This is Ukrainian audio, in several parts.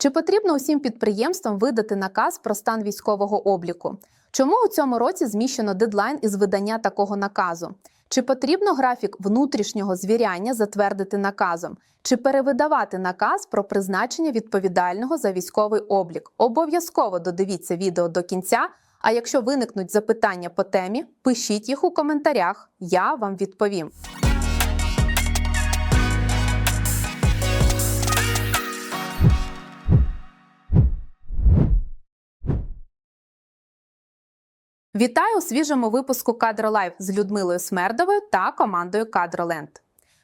Чи потрібно усім підприємствам видати наказ про стан військового обліку? Чому у цьому році зміщено дедлайн із видання такого наказу? Чи потрібно графік внутрішнього звіряння затвердити наказом? Чи перевидавати наказ про призначення відповідального за військовий облік? Обов'язково додивіться відео до кінця. А якщо виникнуть запитання по темі, пишіть їх у коментарях. Я вам відповім. Вітаю у свіжому випуску Кадролайв з Людмилою Смердовою та командою Кадроленд.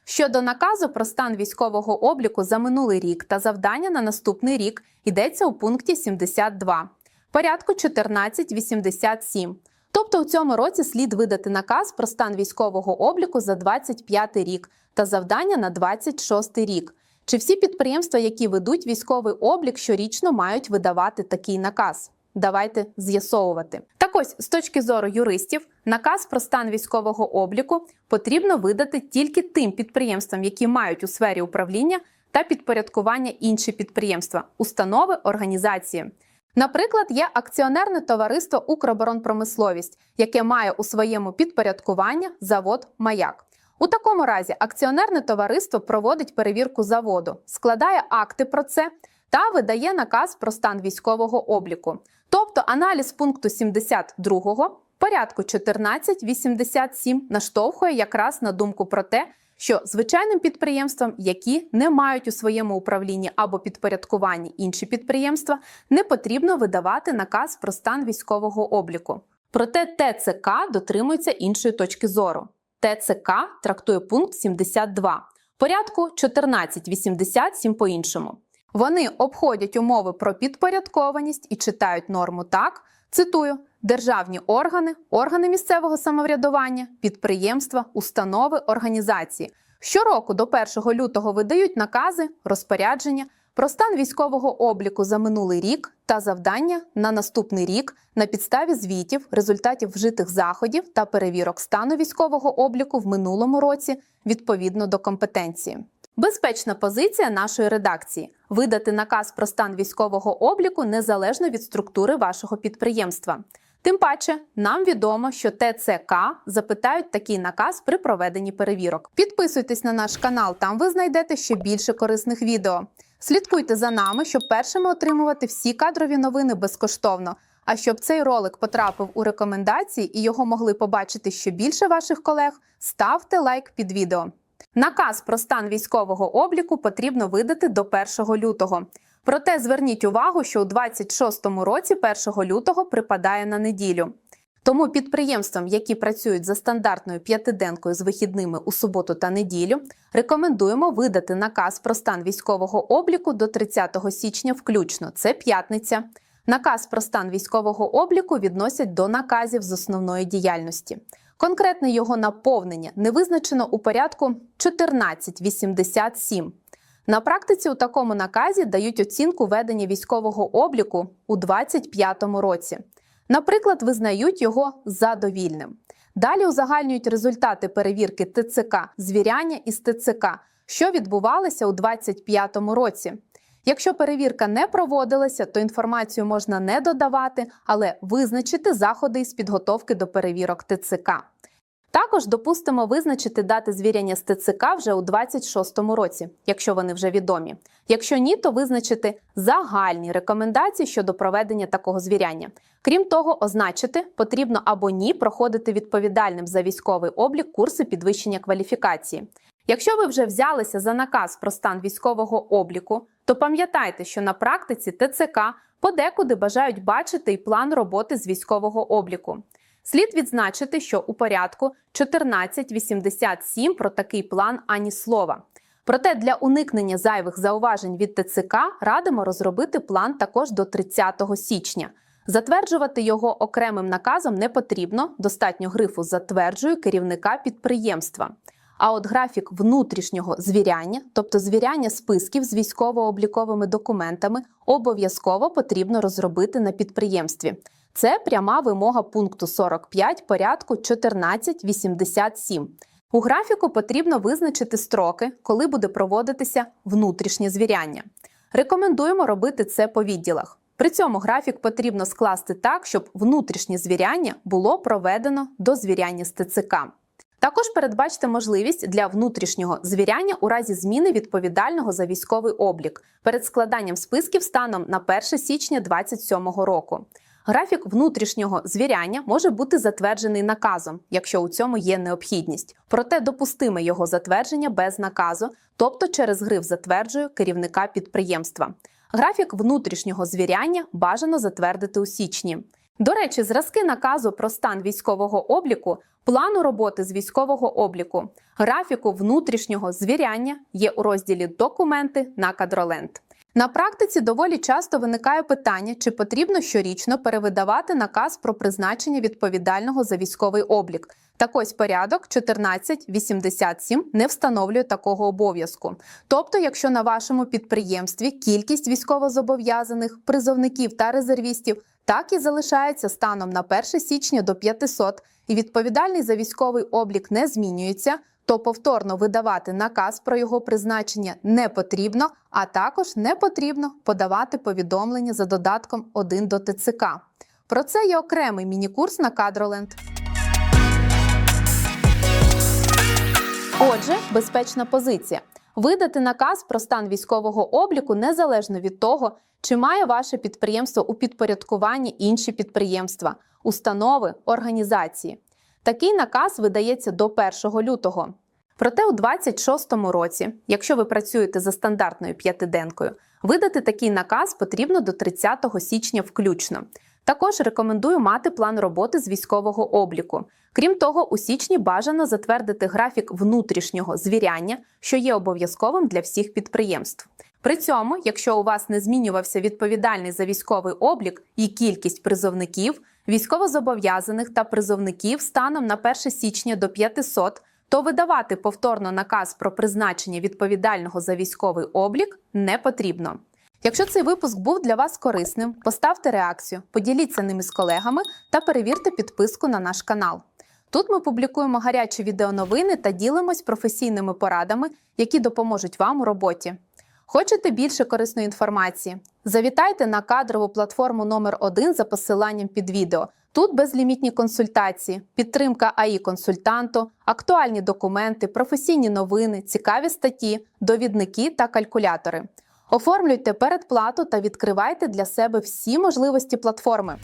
Щодо наказу про стан військового обліку за минулий рік та завдання на наступний рік йдеться у пункті 72, порядку 1487. Тобто у цьому році слід видати наказ про стан військового обліку за 25 рік та завдання на 26 рік. Чи всі підприємства, які ведуть військовий облік, щорічно мають видавати такий наказ? Давайте з'ясовувати. Так ось, з точки зору юристів, наказ про стан військового обліку потрібно видати тільки тим підприємствам, які мають у сфері управління та підпорядкування інші підприємства, установи, організації. Наприклад, є акціонерне товариство Укроборонпромисловість, яке має у своєму підпорядкуванні завод Маяк. У такому разі акціонерне товариство проводить перевірку заводу, складає акти про це та видає наказ про стан військового обліку. Тобто аналіз пункту 72 порядку 1487 наштовхує якраз на думку про те, що звичайним підприємствам, які не мають у своєму управлінні або підпорядкуванні інші підприємства, не потрібно видавати наказ про стан військового обліку. Проте ТЦК дотримується іншої точки зору. ТЦК трактує пункт 72, порядку 1487 по-іншому. Вони обходять умови про підпорядкованість і читають норму так. Цитую: державні органи, органи місцевого самоврядування, підприємства, установи, організації щороку до 1 лютого видають накази, розпорядження про стан військового обліку за минулий рік та завдання на наступний рік на підставі звітів, результатів вжитих заходів та перевірок стану військового обліку в минулому році відповідно до компетенції. Безпечна позиція нашої редакції видати наказ про стан військового обліку незалежно від структури вашого підприємства. Тим паче, нам відомо, що ТЦК запитають такий наказ при проведенні перевірок. Підписуйтесь на наш канал, там ви знайдете ще більше корисних відео. Слідкуйте за нами, щоб першими отримувати всі кадрові новини безкоштовно. А щоб цей ролик потрапив у рекомендації і його могли побачити ще більше ваших колег, ставте лайк під відео. Наказ про стан військового обліку потрібно видати до 1 лютого. Проте зверніть увагу, що у 26-му році 1 лютого припадає на неділю. Тому підприємствам, які працюють за стандартною п'ятиденкою з вихідними у суботу та неділю, рекомендуємо видати наказ про стан військового обліку до 30 січня включно. Це п'ятниця. Наказ про стан військового обліку відносять до наказів з основної діяльності. Конкретне його наповнення не визначено у порядку 1487. На практиці у такому наказі дають оцінку ведення військового обліку у 2025 році. Наприклад, визнають його задовільним. Далі узагальнюють результати перевірки ТЦК, звіряння із ТЦК, що відбувалося у 2025 році. Якщо перевірка не проводилася, то інформацію можна не додавати, але визначити заходи із підготовки до перевірок ТЦК. Також допустимо визначити дати звіряння з ТЦК вже у 26-му році, якщо вони вже відомі. Якщо ні, то визначити загальні рекомендації щодо проведення такого звіряння. Крім того, означити потрібно або ні проходити відповідальним за військовий облік курси підвищення кваліфікації. Якщо ви вже взялися за наказ про стан військового обліку, то пам'ятайте, що на практиці ТЦК подекуди бажають бачити і план роботи з військового обліку. Слід відзначити, що у порядку 1487 про такий план ані слова. Проте для уникнення зайвих зауважень від ТЦК радимо розробити план також до 30 січня. Затверджувати його окремим наказом не потрібно, достатньо грифу затверджую керівника підприємства. А от графік внутрішнього звіряння, тобто звіряння списків з військово-обліковими документами, обов'язково потрібно розробити на підприємстві. Це пряма вимога пункту 45 порядку 1487. У графіку потрібно визначити строки, коли буде проводитися внутрішнє звіряння. Рекомендуємо робити це по відділах. При цьому графік потрібно скласти так, щоб внутрішнє звіряння було проведено до звіряння з ТЦК. Також передбачте можливість для внутрішнього звіряння у разі зміни відповідального за військовий облік перед складанням списків станом на 1 січня 2027 року. Графік внутрішнього звіряння може бути затверджений наказом, якщо у цьому є необхідність. Проте допустиме його затвердження без наказу, тобто через гриф затверджує керівника підприємства. Графік внутрішнього звіряння бажано затвердити у січні. До речі, зразки наказу про стан військового обліку, плану роботи з військового обліку, графіку внутрішнього звіряння є у розділі Документи на кадроленд. На практиці доволі часто виникає питання, чи потрібно щорічно перевидавати наказ про призначення відповідального за військовий облік. Так ось порядок 1487 не встановлює такого обов'язку. Тобто, якщо на вашому підприємстві кількість військовозобов'язаних, призовників та резервістів так і залишається станом на 1 січня до 500, і відповідальний за військовий облік не змінюється, то повторно видавати наказ про його призначення не потрібно, а також не потрібно подавати повідомлення за додатком 1 до ТЦК. Про це є окремий міні-курс на Кадроленд. Отже, безпечна позиція. Видати наказ про стан військового обліку незалежно від того, чи має ваше підприємство у підпорядкуванні інші підприємства, установи, організації. Такий наказ видається до 1 лютого. Проте у 2026 році, якщо ви працюєте за стандартною п'ятиденкою, видати такий наказ потрібно до 30 січня включно. Також рекомендую мати план роботи з військового обліку. Крім того, у січні бажано затвердити графік внутрішнього звіряння, що є обов'язковим для всіх підприємств. При цьому, якщо у вас не змінювався відповідальний за військовий облік і кількість призовників, військовозобов'язаних та призовників станом на 1 січня до 500, то видавати повторно наказ про призначення відповідального за військовий облік не потрібно. Якщо цей випуск був для вас корисним, поставте реакцію, поділіться ними з колегами та перевірте підписку на наш канал. Тут ми публікуємо гарячі відеоновини та ділимось професійними порадами, які допоможуть вам у роботі. Хочете більше корисної інформації? Завітайте на кадрову платформу номер 1 за посиланням під відео. Тут безлімітні консультації, підтримка АІ консультанту, актуальні документи, професійні новини, цікаві статті, довідники та калькулятори. Оформлюйте передплату та відкривайте для себе всі можливості платформи.